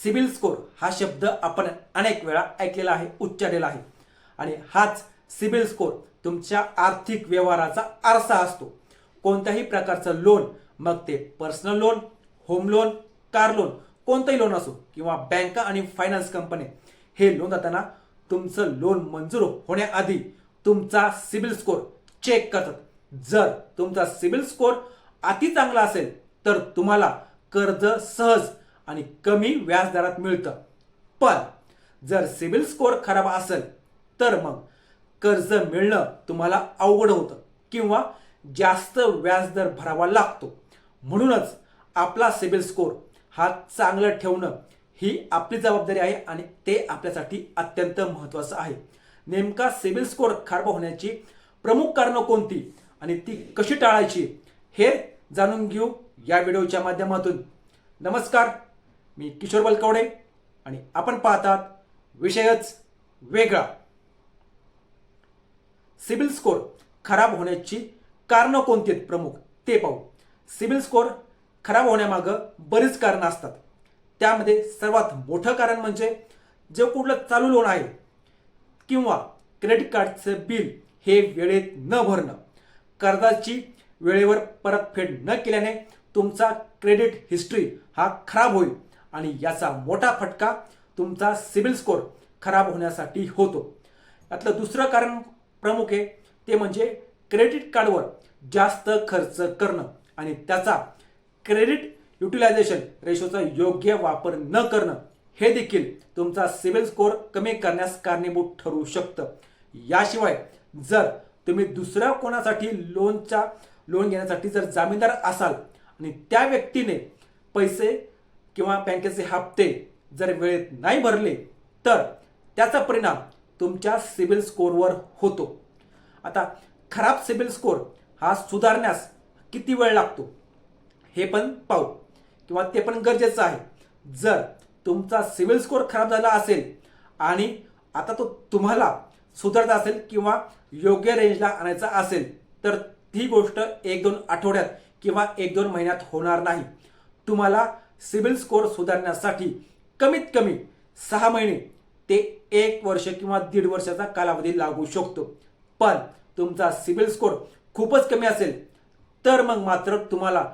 CIBIL score हा शब्द आपण अनेक वेळा ऐकलेला आहे उच्चारलेला आहे. आणि हाच सिबिल स्कोर तुमच्या आर्थिक व्यवहाराचा आरसा असतो. कोणत्याही प्रकारचं लोन मग ते personal loan home loan car loan कोणतंही लोन असो किंवा बँका आणि फायनान्स कंपनी हे लोन देताना तुमचं लोन मंजूर होण्याआधी तुमचा सिबिल स्कोर चेक करतात. जर तुमचा सिबिल स्कोर अति चांगला असेल तर तुम्हाला कर्ज सहज आणि कमी व्याजदरात मिळतं. पण जर सिबिल स्कोअर खराब असेल तर मग कर्ज मिळणं तुम्हाला अवघड होतं किंवा जास्त व्याजदर भरावा लागतो. म्हणूनच आपला सिबिल स्कोअर हा चांगलं ठेवणं ही आपली जबाबदारी आहे आणि ते आपल्यासाठी अत्यंत महत्त्वाचं आहे. नेमका सिबिल स्कोअर खराब होण्याची प्रमुख कारणं कोणती आणि ती कशी टाळायची हे जाणून घेऊ या व्हिडिओच्या माध्यमातून. नमस्कार. मी किशोर बलकवडे आणि आपण पाहतात विषयच वेगळा. सिबिल स्कोर खराब होण्याची कारणं कोणती आहेत प्रमुख? ते पाहू. सिबिल स्कोर खराब होण्यामागं बरीच कारणं असतात. त्यामध्ये सर्वात मोठं कारण म्हणजे जे कुठलं चालू लोन आहे किंवा क्रेडिट कार्डचं बिल हे वेळेत न भरणं. कर्जाची वेळेवर परतफेड न केल्याने तुमचा क्रेडिट हिस्ट्री हा खराब होईल. आणि याचा मोठा फटका तुमचा सिबिल स्कोर खराब होण्यासाठी होतो. यातलं दुसरं कारण प्रमुख आहे ते म्हणजे क्रेडिट कार्डवर जास्त खर्च करणं आणि त्याचा क्रेडिट युटिलायझेशन रेशोचा योग्य वापर न करणं हे देखील तुमचा सिबिल स्कोर कमी करण्यास कारणीभूत ठरू शकतं. याशिवाय जर तुम्ही दुसऱ्या कोणासाठी लोनचा लोन घेण्यासाठी जर जामीनदार असाल आणि त्या व्यक्तीने पैसे किंवा बँकेचे हप्ते जर वेळेत नाही भरले तर त्याचा परिणाम तुमच्या सिबिल स्कोरवर होतो. आता खराब सिबिल स्कोर हा सुधारण्यास किती वेळ लागतो? हे पण पाहू. किंवा ते पण गरजेचं आहे. जर तुमचा सिबिल स्कोर खराब झाला असेल आणि आता तो तुम्हाला सुधारता असेल किंवा योग्य रेंजला आणायचा असेल तर ती गोष्ट एक दोन आठवड्यात किंवा एक दोन महिन्यात होणार नाही. तुम्हाला सिबिल स्कोअर सुधारण्यासाठी कमीत कमी सहा महिने ते एक वर्ष किंवा दीड वर्षाचा कालावधी लागू शकतो. पण तुमचा सिबिल स्कोर खूपच कमी असेल तर मग मात्र तुम्हाला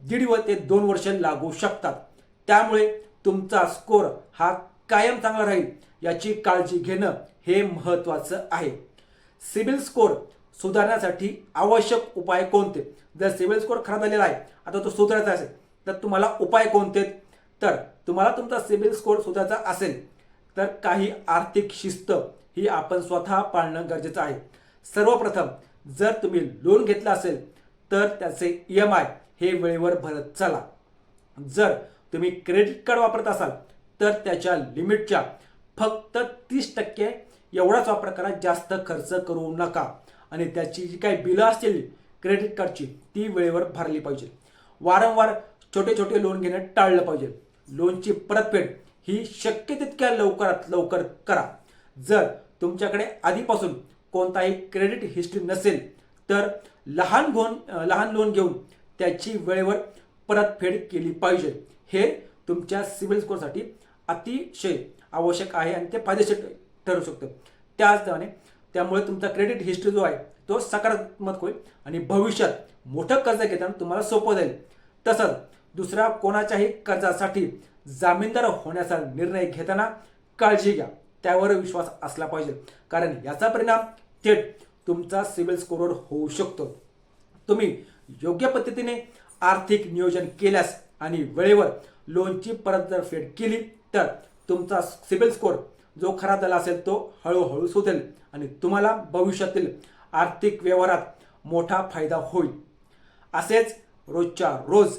दीड व ते दोन वर्ष लागू शकतात. त्यामुळे तुमचा स्कोर हा कायम चांगला राहील याची काळजी घेणं हे महत्त्वाचं आहे. सिबिल स्कोर सुधारण्यासाठी आवश्यक उपाय कोणते? जर सिबिल स्कोर खराब झालेला आहे आता तो सुधारायचा असेल तर तुम्हाला उपाय कोणते? तर तुम्हाला तुमचा सिबिल स्कोर सुधारायचा असेल तर काही आर्थिक शिस्त ही आपण स्वतः पाळणं गरजेचं आहे. सर्वप्रथम जर तुम्ही लोन घेतलं असेल तर त्याचे ई एम आय हे वेळेवर भरत चला. जर तुम्ही क्रेडिट कार्ड वापरत असाल तर त्याच्या लिमिटच्या फक्त तीस टक्के एवढाच वापर करा जास्त खर्च करू नका. आणि त्याची जी काही बिलं असतील क्रेडिट कार्डची ती वेळेवर भरली पाहिजे. वारंवार छोटे छोटे लोन घेणं टाळलं पाहिजे. लोनची परतफेड ही शक्य तितक्या लवकरात लवकर करा. जर तुमच्याकडे आधीपासून कोणताही क्रेडिट हिस्ट्री नसेल तर लहान गोन लहान लोन घेऊन त्याची वेळेवर परतफेड केली पाहिजे. हे तुमच्या सिबिल स्कोरसाठी अतिशय आवश्यक आहे आणि ते फायदेशीर ठरू शकतं. त्याचप्रमाणे त्यामुळे तुमचा क्रेडिट हिस्ट्री जो आहे तो सकारात्मक होईल आणि भविष्यात मोठं कर्ज घेताना तुम्हाला सोपं जाईल. तसंच दुसऱ्या कोणाच्याही कर्जासाठी जामीनदार होण्याचा निर्णय घेताना काळजी घ्या. त्यावर विश्वास असला पाहिजे. कारण याचा परिणाम थेट तुमचा सिबिल स्कोरवर होऊ शकतो. तुम्ही योग्य पद्धतीने आर्थिक नियोजन केल्यास आणि वेळेवर लोनची परत जर फेड केली तर तुमचा सिबिल स्कोर जो खरा झाला असेल तो हळूहळू सुधेल आणि तुम्हाला भविष्यातील आर्थिक व्यवहारात मोठा फायदा होईल. असेच रोजच्या रोज